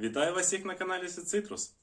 Вітаю вас всіх на каналі Цитрус.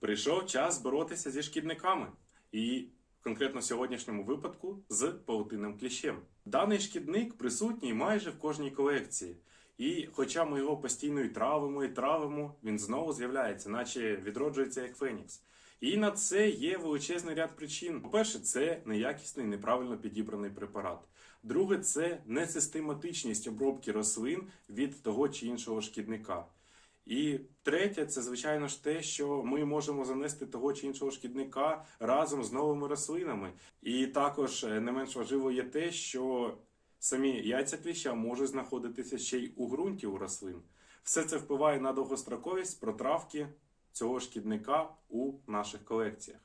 Прийшов час боротися зі шкідниками. І конкретно в сьогоднішньому випадку з павутинним кліщем. Даний шкідник присутній майже в кожній колекції. І хоча ми його постійно і травимо, і травимо, він знову з'являється, наче відроджується як Фенікс. І на це є величезний ряд причин. По-перше, це неякісний, неправильно підібраний препарат. Друге, це несистематичність обробки рослин від того чи іншого шкідника. І третє, це звичайно ж те, що ми можемо занести того чи іншого шкідника разом з новими рослинами. І також е, не менш важливо є те, що самі яйця кліща можуть знаходитися ще й у ґрунті у рослин. Все це впливає на довгостроковість протравки цього шкідника у наших колекціях.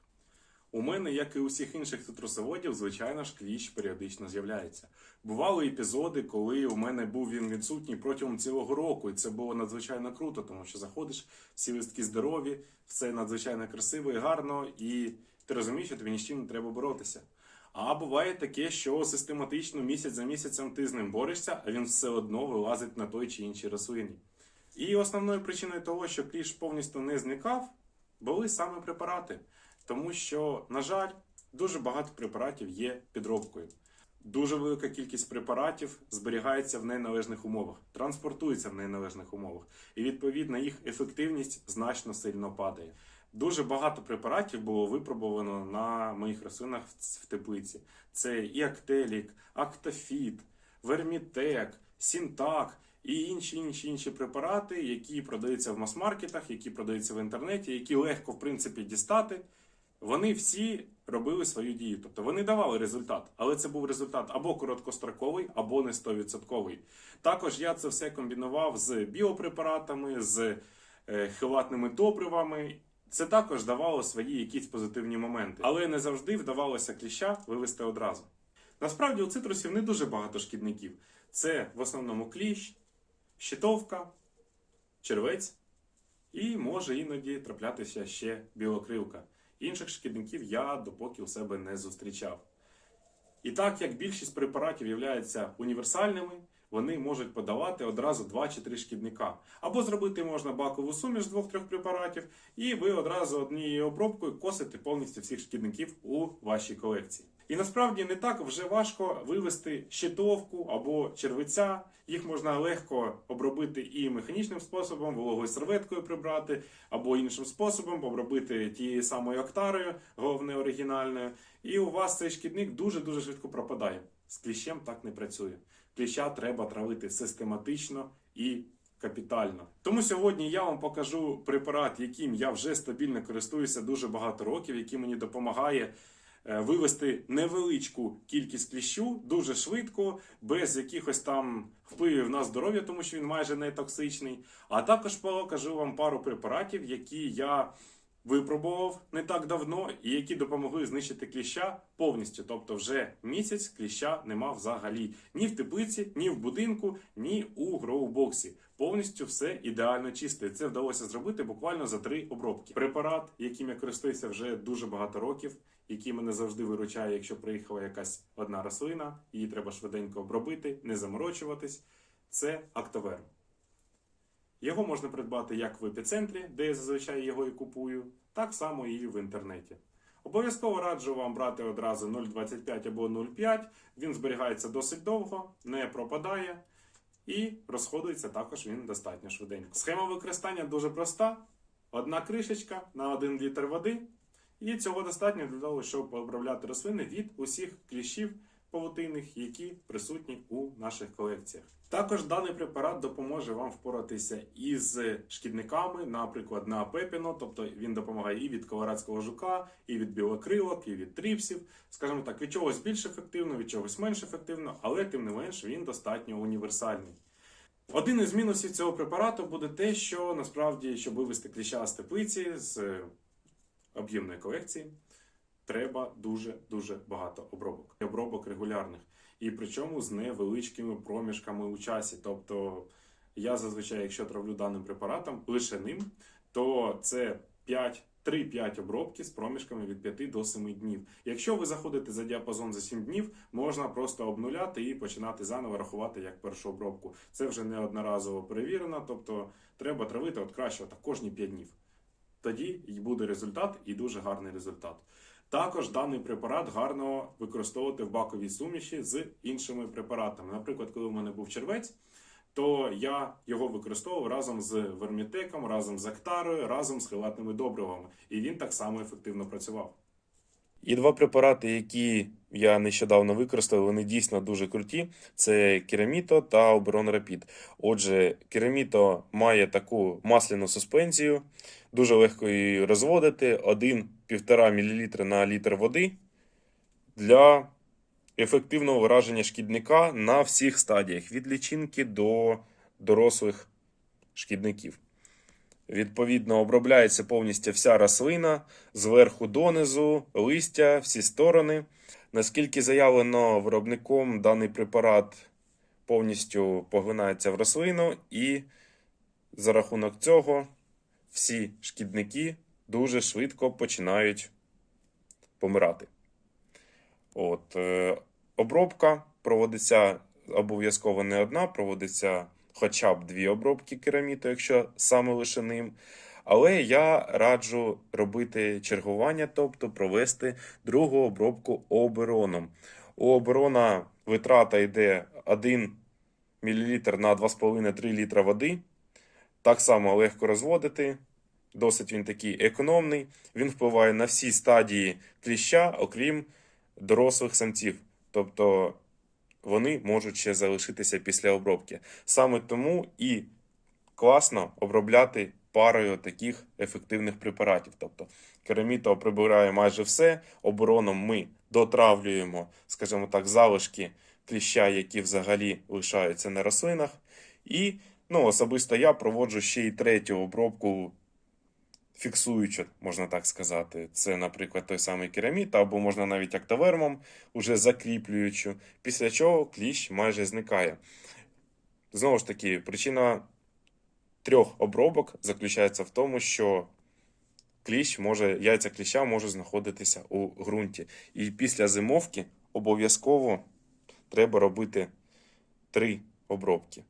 У мене, як і у всіх інших цитрусоводів, звичайно ж, кліщ періодично з'являється. Бували епізоди, коли у мене був він відсутній протягом цілого року, і це було надзвичайно круто, тому що заходиш, всі листки здорові, все надзвичайно красиво і гарно, і ти розумієш, що тобі ні з чим не треба боротися. А буває таке, що систематично місяць за місяцем ти з ним борешся, а він все одно вилазить на той чи іншій рослині. І основною причиною того, що кліщ повністю не зникав, були саме препарати. Тому що, на жаль, дуже багато препаратів є підробкою. Дуже велика кількість препаратів зберігається в неналежних умовах, транспортується в неналежних умовах, і відповідно їх ефективність значно сильно падає. Дуже багато препаратів було випробовано на моїх рослинах в теплиці. Це і Актелік, Актофіт, Вермітек, Сінтак і інші інші інші препарати, які продаються в мас-маркетах, які продаються в інтернеті, які легко в принципі дістати. Вони всі робили свою дію, тобто вони давали результат, але це був результат або короткостроковий, або не 100%. Також я це все комбінував з біопрепаратами, з е, хилатними добривами. Це також давало свої якісь позитивні моменти, але не завжди вдавалося кліща вивести одразу. Насправді у цитрусів не дуже багато шкідників. Це в основному кліщ, щитовка, червець і може іноді траплятися ще білокрилка. Інших шкідників я допоки у себе не зустрічав. І так як більшість препаратів являються універсальними, вони можуть подавати одразу 2 чи 3 шкідника. Або зробити можна бакову суміш з двох-трьох препаратів, і ви одразу однією обробкою косите повністю всіх шкідників у вашій колекції. І насправді не так вже важко вивести щитовку або червиця. Їх можна легко обробити і механічним способом, вологою серветкою прибрати, або іншим способом обробити тією самою актарою, головне оригінальною. І у вас цей шкідник дуже-дуже швидко пропадає. З кліщем так не працює. Кліща треба травити систематично і капітально. Тому сьогодні я вам покажу препарат, яким я вже стабільно користуюся дуже багато років, який мені допомагає вивести невеличку кількість кліщу дуже швидко, без якихось там впливів на здоров'я, тому що він майже не токсичний. А також покажу вам пару препаратів, які я випробував не так давно, і які допомогли знищити кліща повністю. Тобто, вже місяць кліща нема взагалі ні в теплиці, ні в будинку, ні у гроубоксі. Повністю все ідеально чисте. Це вдалося зробити буквально за три обробки. Препарат, яким я користуюся вже дуже багато років, який мене завжди виручає, якщо приїхала якась одна рослина, її треба швиденько обробити, не заморочуватись. Це Актоверм. Його можна придбати як в епіцентрі, де я зазвичай його і купую, так само і в інтернеті. Обов'язково раджу вам брати одразу 0,25 або 0,5. Він зберігається досить довго, не пропадає і розходується також він достатньо швиденько. Схема використання дуже проста: одна кришечка на 1 літр води, і цього достатньо для того, щоб обробляти рослини від усіх кліщів павутинних, які присутні у наших колекціях. Також даний препарат допоможе вам впоратися із шкідниками, наприклад, на пепіно, тобто він допомагає і від колорадського жука, і від білокрилок, і від тріпсів. Скажімо так, від чогось більш ефективно, від чогось менш ефективно, але тим не менш він достатньо універсальний. Один із мінусів цього препарату буде те, що насправді, щоб вивести кліща з теплиці з об'ємної колекції, треба дуже-дуже багато обробок. Обробок регулярних. І причому з невеличкими проміжками у часі. Тобто я зазвичай, якщо травлю даним препаратом, лише ним, то це 5, 3-5 обробки з проміжками від 5 до 7 днів. Якщо ви заходите за діапазон за 7 днів, можна просто обнуляти і починати заново рахувати як першу обробку. Це вже не одноразово перевірено, тобто треба травити от краще так кожні 5 днів. Тоді й буде результат, і дуже гарний результат. Також даний препарат гарно використовувати в баковій суміші з іншими препаратами. Наприклад, коли у мене був червець, то я його використовував разом з вермітеком, разом з актарою, разом з хилатними добривами. І він так само ефективно працював. І два препарати, які я нещодавно використав, вони дійсно дуже круті. Це Кераміто та Оберон Рапід. Отже, Кераміто має таку масляну суспензію, дуже легко її розводити. 1-1,5 мл на літр води для ефективного вираження шкідника на всіх стадіях від лічинки до дорослих шкідників. Відповідно, обробляється повністю вся рослина зверху донизу, листя, всі сторони. Наскільки заявлено виробником, даний препарат повністю поглинається в рослину, і за рахунок цього всі шкідники дуже швидко починають помирати. От, е, обробка проводиться обов'язково не одна, проводиться хоча б дві обробки кераміту, якщо саме лише ним. Але я раджу робити чергування, тобто провести другу обробку обероном. У оберона витрата йде 1 мл на 2,5-3 літра води. Так само легко розводити. Досить він такий економний. Він впливає на всі стадії кліща, окрім дорослих самців. Тобто вони можуть ще залишитися після обробки. Саме тому і класно обробляти парою таких ефективних препаратів. Тобто кераміто прибирає майже все. Обороном ми дотравлюємо, скажімо так, залишки кліща, які взагалі лишаються на рослинах. І ну, особисто я проводжу ще й третю обробку. Фіксуючи, можна так сказати, це, наприклад, той самий кераміт, або можна навіть актовермом, уже закріплюючи, після чого кліщ майже зникає. Знову ж таки, причина трьох обробок заключається в тому, що кліщ може, яйця кліща можуть знаходитися у ґрунті. І після зимовки обов'язково треба робити три обробки.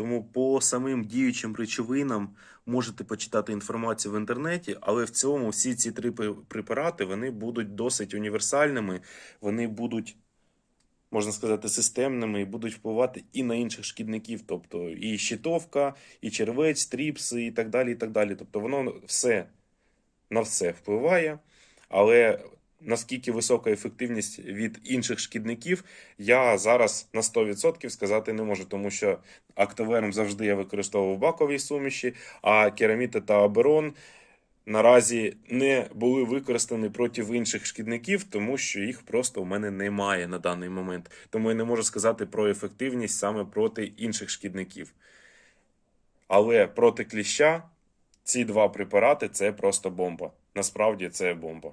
Тому по самим діючим речовинам можете почитати інформацію в інтернеті, але в цьому всі ці три препарати вони будуть досить універсальними, вони будуть, можна сказати, системними і будуть впливати і на інших шкідників, тобто і щитовка, і червець, тріпси, і так далі. і так далі. Тобто воно все на все впливає, але наскільки висока ефективність від інших шкідників, я зараз на 100% сказати не можу, тому що актоверм завжди я використовував в баковій суміші, а кераміта та аберон наразі не були використані проти інших шкідників, тому що їх просто у мене немає на даний момент. Тому я не можу сказати про ефективність саме проти інших шкідників. Але проти кліща ці два препарати це просто бомба. Насправді це бомба.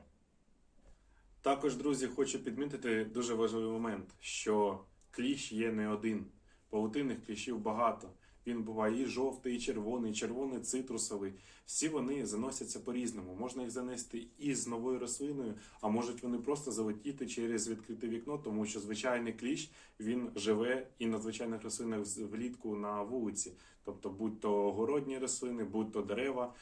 Також, друзі, хочу підмітити дуже важливий момент, що кліщ є не один. Павутинних кліщів багато. Він буває і жовтий, і червоний, і червоний цитрусовий. Всі вони заносяться по-різному. Можна їх занести і з новою рослиною, а можуть вони просто залетіти через відкрите вікно, тому що звичайний кліщ він живе і на звичайних рослинах влітку на вулиці. Тобто, будь то городні рослини, будь то дерева.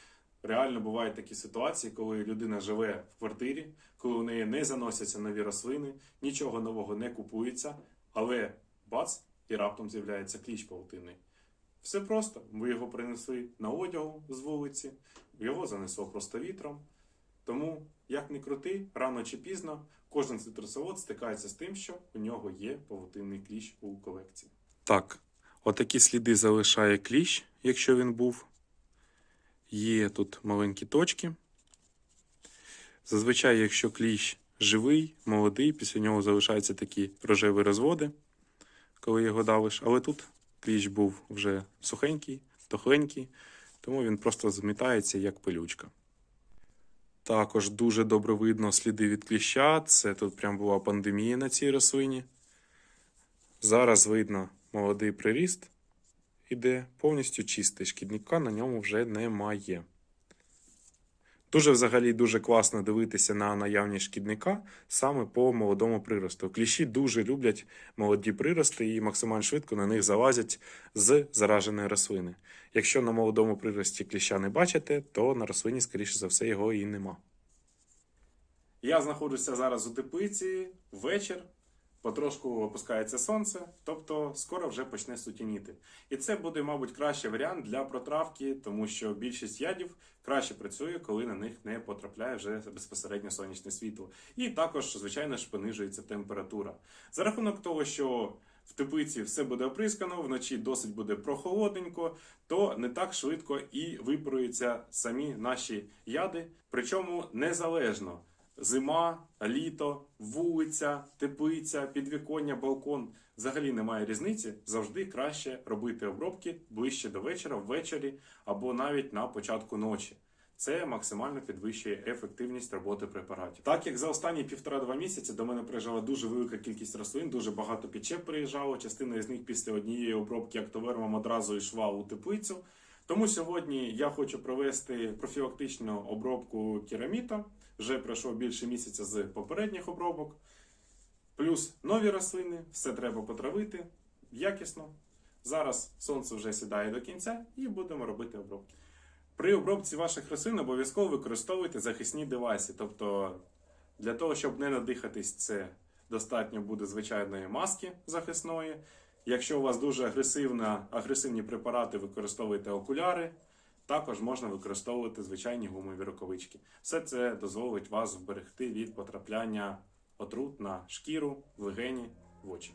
Реально бувають такі ситуації, коли людина живе в квартирі, коли у неї не заносяться нові рослини, нічого нового не купується, але бац, і раптом з'являється кліщ павутинний. Все просто. Ви його принесли на одягу з вулиці, його занесло просто вітром. Тому, як не крути, рано чи пізно кожен цитрусовод стикається з тим, що у нього є павутинний кліщ у колекції. Так, отакі сліди залишає кліщ, якщо він був. Є тут маленькі точки. Зазвичай, якщо кліщ живий, молодий, після нього залишаються такі рожеві розводи, коли його давиш. Але тут кліщ був вже сухенький, тухленький, тому він просто змітається як пилючка. Також дуже добре видно сліди від кліща. Це тут прям була пандемія на цій рослині. Зараз видно молодий приріст, іде повністю чистий. Шкідника на ньому вже немає. Дуже взагалі дуже класно дивитися на наявність шкідника саме по молодому приросту. Кліщі дуже люблять молоді прирости і максимально швидко на них залазять з зараженої рослини. Якщо на молодому прирості кліща не бачите, то на рослині, скоріше за все, його і нема. Я знаходжуся зараз у теплиці, вечір, потрошку опускається сонце, тобто скоро вже почне сутініти. І це буде, мабуть, кращий варіант для протравки, тому що більшість ядів краще працює, коли на них не потрапляє вже безпосередньо сонячне світло. І також, звичайно ж, понижується температура. За рахунок того, що в теплиці все буде оприскано, вночі досить буде прохолодненько, то не так швидко і випаруються самі наші яди. Причому незалежно зима, літо, вулиця, теплиця, підвіконня, балкон. Взагалі немає різниці. Завжди краще робити обробки ближче до вечора, ввечері або навіть на початку ночі. Це максимально підвищує ефективність роботи препаратів. Так як за останні півтора-два місяці до мене приїжджала дуже велика кількість рослин, дуже багато підчеп приїжджало. Частина з них після однієї обробки актовермом одразу йшла у теплицю. Тому сьогодні я хочу провести профілактичну обробку кераміта. Вже пройшло більше місяця з попередніх обробок. Плюс нові рослини, все треба потравити якісно. Зараз сонце вже сідає до кінця і будемо робити обробки. При обробці ваших рослин обов'язково використовуйте захисні девайси. Тобто, для того, щоб не надихатись, це достатньо буде звичайної маски захисної. Якщо у вас дуже агресивна, агресивні препарати, використовуйте окуляри. Також можна використовувати звичайні гумові рукавички. Все це дозволить вас вберегти від потрапляння отрут на шкіру, в легені, в очі.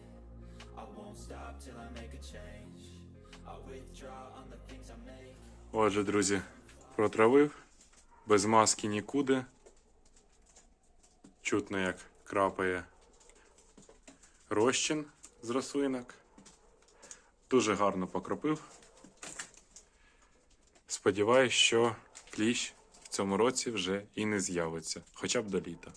Отже, друзі, протравив. Без маски нікуди. Чутно, як крапає розчин з рослинок. Дуже гарно покропив. Сподіваюсь, що кліщ в цьому році вже і не з'явиться, хоча б до літа.